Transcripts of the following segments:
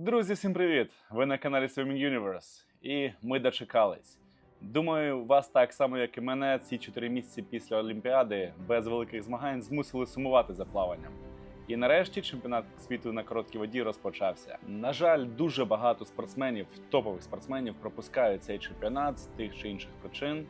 Друзі, всім привіт! Ви на каналі Swimming Universe, і ми дочекались. Думаю, вас так само, як і мене, ці 4 місяці після Олімпіади без великих змагань змусили сумувати за плаванням. І нарешті чемпіонат світу на короткій воді розпочався. На жаль, дуже багато спортсменів, топових спортсменів, пропускають цей чемпіонат з тих чи інших причин.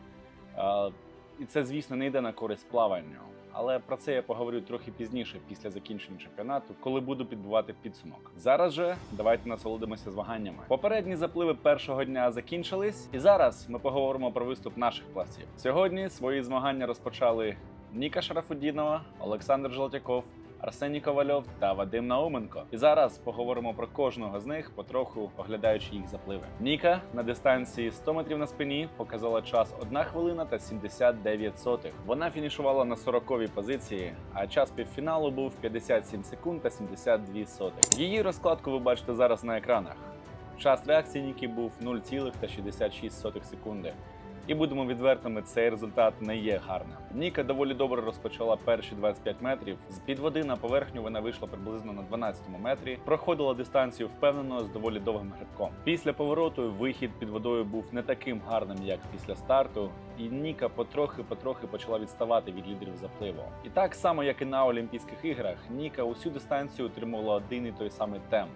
І це, звісно, не йде на користь плаванню. Але про це я поговорю трохи пізніше, після закінчення чемпіонату, коли буду підбивати підсумок. Зараз же давайте насолодимося змаганнями. Попередні запливи першого дня закінчились, і зараз ми поговоримо про виступ наших плавців. Сьогодні свої змагання розпочали Ніка Шарафудінова, Олександр Желтяков. Арсеній Ковальов та Вадим Науменко. І зараз поговоримо про кожного з них, потроху оглядаючи їх запливи. Ніка на дистанції 100 метрів на спині показала час 1 хвилина та 79 сотих. Вона фінішувала на 40-й позиції, а час півфіналу був 57 секунд та 72 сотих. Її розкладку ви бачите зараз на екранах. Час реакції Ніки був 0,66 секунди. І будемо відвертими, цей результат не є гарним. Ніка доволі добре розпочала перші 25 метрів. З під води на поверхню вона вийшла приблизно на 12-му метрі, проходила дистанцію впевнено з доволі довгим грибком. Після повороту вихід під водою був не таким гарним, як після старту, і Ніка потрохи-потрохи почала відставати від лідерів запливу. І так само, як і на Олімпійських іграх, Ніка усю дистанцію отримувала один і той самий темп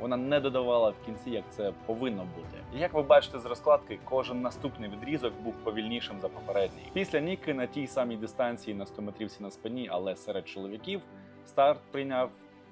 вона не додавала в кінці, як це повинно бути. Як ви бачите з розкладки, кожен наступний відрізок був повільнішим за попередній. Після Ніки на тій самій дистанції на 100 метрівці на спині, але серед чоловіків старт прийняв.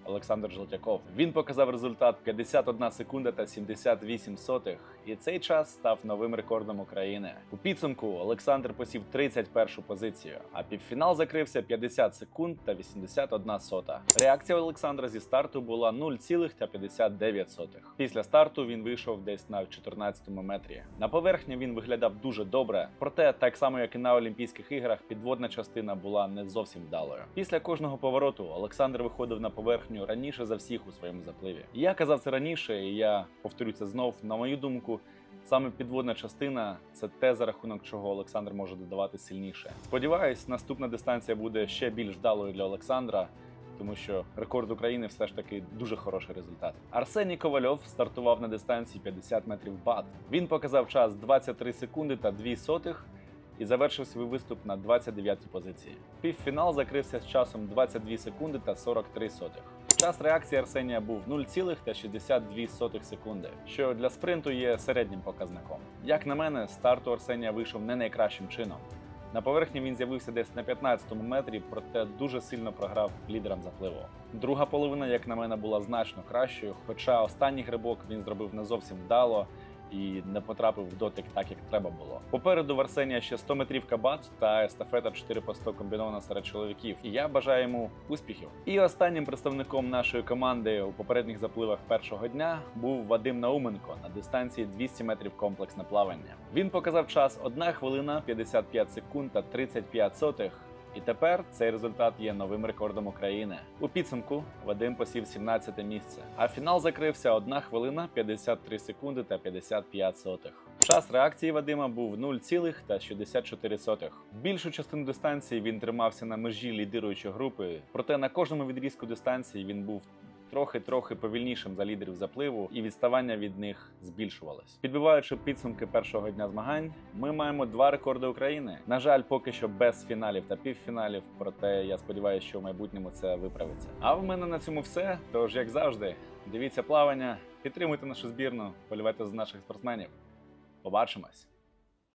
Олександр Желтяков. Він показав результат 51 секунда та 78 сотих, і цей час став новим рекордом України. У підсумку Олександр посів 31 позицію, а півфінал закрився 50 секунд та 81 сота. Реакція Олександра зі старту була 0,59. Після старту він вийшов десь на 14-му метрі. На поверхні він виглядав дуже добре, проте так само як і на Олімпійських іграх, підводна частина була не зовсім вдалою. Після кожного повороту Олександр виходив на поверхню раніше за всіх у своєму запливі. Я казав це раніше, і я повторю це знов. На мою думку, саме підводна частина це те, за рахунок чого Олександр може додавати сильніше. Сподіваюсь, наступна дистанція буде ще більш вдалою для Олександра. Тому що рекорд України все ж таки дуже хороший результат. Арсеній Ковальов стартував на дистанції 50 метрів бат. Він показав час 23 секунди та 2 сотих і завершив свій виступ на 29-й позиції. Півфінал закрився з часом 22 секунди та 43 сотих. Час реакції Арсенія був 0,62 секунди, що для спринту є середнім показником. Як на мене, старт у Арсенія вийшов не найкращим чином. На поверхні він з'явився десь на 15-му метрі, проте дуже сильно програв лідерам запливу. Друга половина, як на мене, була значно кращою, хоча останній грибок він зробив не зовсім вдало і не потрапив в дотик так, як треба було. Попереду в Арсенія ще 100 метрів кабат та естафета 4 по 100 комбінована серед чоловіків. І я бажаю йому успіхів. І останнім представником нашої команди у попередніх запливах першого дня був Вадим Науменко на дистанції 200 метрів комплексне плавання. Він показав час 1 хвилина 55 секунд та 35 сотих. І тепер цей результат є новим рекордом України. У підсумку Вадим посів 17 місце, а фінал закрився 1 хвилина 53 секунди та 55 сотих. Час реакції Вадима був 0,64. Більшу частину дистанції він тримався на межі лідируючої групи, проте на кожному відрізку дистанції він був трохи-трохи повільнішим за лідерів запливу, і відставання від них збільшувалось. Підбиваючи підсумки першого дня змагань, ми маємо два рекорди України. На жаль, поки що без фіналів та півфіналів. Проте я сподіваюся, що в майбутньому це виправиться. А в мене на цьому все. Тож, як завжди, дивіться плавання, підтримуйте нашу збірну, полювайте за наших спортсменів. Побачимось!